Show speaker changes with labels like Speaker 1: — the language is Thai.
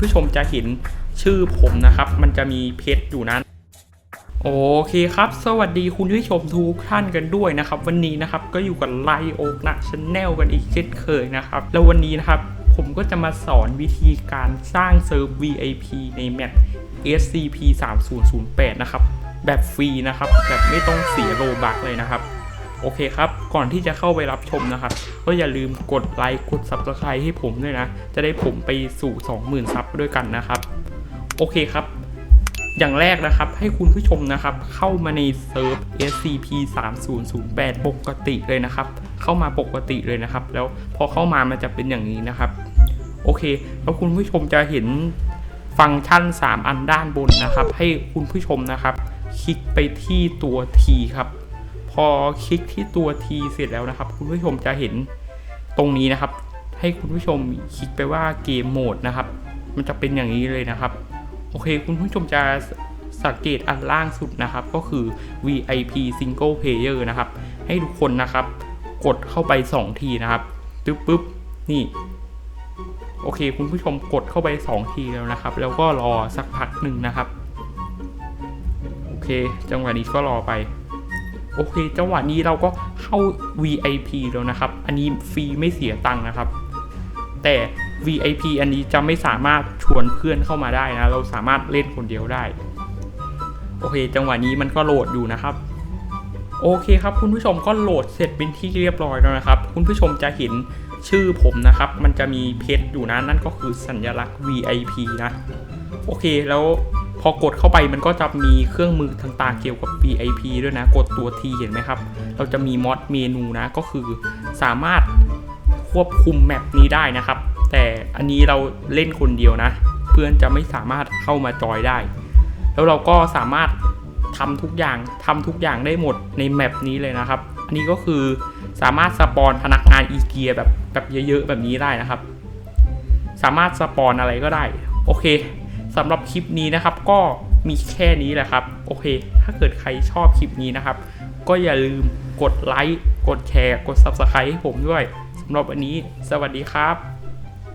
Speaker 1: ผู้ชมจะเห็นชื่อผมนะครับ มันจะมีเพชรอยู่นั้น โอเคครับ สวัสดีคุณผู้ชมทุกท่านกันด้วยนะครับ วันนี้นะครับก็อยู่กับไลโอกนะชแนลกันอีกเช่นเคยนะครับ แล้ววันนี้นะครับผมก็จะมาสอนวิธีการสร้างเซิร์ฟ VIP ในแมป SCP 3008 นะครับ แบบฟรีนะครับ แบบไม่ต้องเสียโลบักเลยนะครับ โอเคครับ ก่อนที่จะเข้าไปรับชมนะครับ ก็อย่าลืมกดไลค์กด Subscribe ให้ผมด้วยนะ จะได้ผมไปสู่ 20,000ซับด้วยกันนะครับ โอเคครับ อย่างแรกนะครับให้คุณผู้ชมนะครับ เข้ามาในเซิร์ฟ SCP 3008ปกติเลยนะครับ เข้ามาปกติเลยนะครับ แล้วพอเข้ามามันจะเป็นอย่างนี้นะครับ โอเค แล้วคุณผู้ชมจะเห็นฟังก์ชัน 3 อันด้านบนนะครับ ให้คุณผู้ชมนะครับ คลิกไปที่ตัว T ครับ พอคลิกที่ตัว T เสร็จแล้วนะครับ คุณผู้ชมจะเห็นตรงนี้นะครับ ให้คุณผู้ชมคลิกไปว่าเกมโหมดนะครับ มันจะเป็นอย่างนี้เลยนะครับ โอเค คุณผู้ชมจะสังเกตอันล่างสุดนะครับ ก็คือ VIP Single Player นะครับ ให้ทุกคนนะครับ กดเข้าไป 2 ทีนะครับตึ๊บปุ๊บนี่โอเค คุณผู้ชมกดเข้าไป 2 ทีแล้วนะครับ แล้วก็รอสักพักหนึ่งนะครับ โอเค จังหวะนี้ก็รอไป โอเคจังหวะนี้เราก็เข้า VIP แล้วนะครับ อันนี้ฟรีไม่เสียตังค์นะครับ แต่ VIP อันนี้จะไม่สามารถชวนเพื่อนเข้ามาได้นะ เราสามารถเล่นคนเดียวได้ โอเค จังหวะนี้มันก็โหลดอยู่นะครับ โอเคครับ คุณผู้ชมก็โหลดเสร็จเป็นที่เรียบร้อยแล้วนะครับ คุณผู้ชมจะเห็นชื่อผมนะครับ มันจะมีเพชรอยู่นะ นั่นก็คือสัญลักษณ์ VIP นะ โอเคแล้ว พอกดเข้าไปมันก็จะมีเครื่องมือต่างๆเกี่ยวกับ VIP ด้วยนะ กดตัว T เห็นไหมครับ เราจะมีมอดเมนูนะ ก็คือสามารถควบคุมแมปนี้ได้นะครับ แต่อันนี้เราเล่นคนเดียวนะ เพื่อนจะไม่สามารถเข้ามาจอยได้ แล้วเราก็สามารถทำทุกอย่างทำทุกอย่างได้หมดในแมปนี้เลยนะครับ อันนี้ก็คือสามารถสปอนพนักงานอีเกียแบบแบบเยอะๆแบบนี้ได้นะครับ สามารถสปอนอะไรก็ได้ โอเค สำหรับคลิปนี้นะครับก็มีแค่นี้แหละครับ โอเค ถ้าเกิดใครชอบคลิปนี้นะครับ ก็อย่าลืมกดไลค์ กดแชร์ กด Subscribe ให้ผมด้วยสำหรับวันนี้ สวัสดีครับ